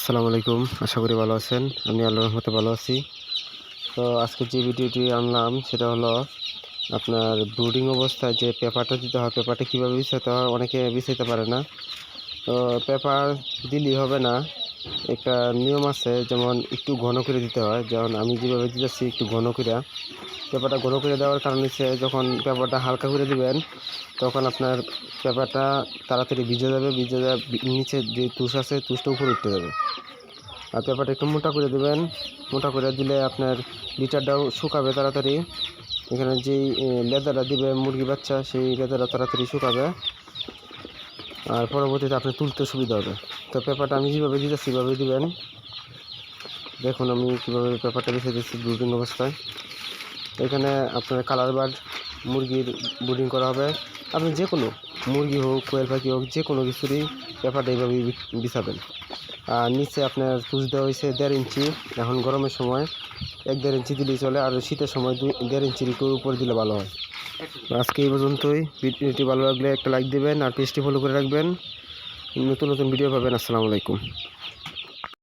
আসসালামু আলাইকুম, আশা করি ভালো আছেন। আমি আল্লাহ রহমতে ভালো আছি। তো আজকে যে ভিডিওটি আনলাম, সেটা হলো আপনার ব্রুডিং অবস্থায় যে পেপারটা দিতে হয়, পেপারটা কীভাবে বিছাতে হয়, অনেকে বিছাইতে পারে না। তো পেপার দিলেই হবে না। একটা নিয়ম আছে, যেমন একটু ঘন করে দিতে হয়। যেমন আমি যেভাবে দিতেছি একটু ঘন করে পেপারটা ঘন করে দেওয়ার কারণ হচ্ছে, যখন পেপারটা হালকা করে দিবেন, তখন আপনার পেপারটা তাড়াতাড়ি ভিজে যাবে ভিজে যাবে নিচে যে তুষ আছে, তুষটা উপরে উঠতে যাবে। আর পেপারটা একটু মোটা করে দেবেন। মোটা করে দিলে আপনার লিটারটাও শুকাবে তাড়াতাড়ি। এখানে যেই লেদারটা দিবে মুরগি বাচ্চা, সেই লেদারটা তাড়াতাড়ি শুকাবে। আর পরবর্তীতে আপনি তুলতে সুবিধা হবে। তো পেপারটা আমি যেভাবে দিতে সেভাবে দেবেন দেখুন আমি কীভাবে পেপারটা বেছে দিচ্ছি ব্রুডিং অবস্থায়। এখানে আপনার কালার বার্ড মুরগির ব্রুডিং করা হবে। আপনি যে কোনো মুরগি হোক, কোয়েল পাখি হোক যে কোনো কিছুরই পেপারটা এইভাবেই বিছাবেন। নিচে আপনার তুষ দেওয়া হয়েছে দেড় ইঞ্চি। এখন গরমের সময় এক দেড় ইঞ্চি দিলেই চলে, আর শীতের সময় দুই, দেড় ইঞ্চির উপর দিলে ভালো হয়। আজকে এই পর্যন্তই। ভিডিওটি ভালো লাগলে একটা লাইক দেবেন, আর পেজটি ফলো করে রাখবেন। নতুন নতুন ভিডিও পাবেন। আসসালামু আলাইকুম।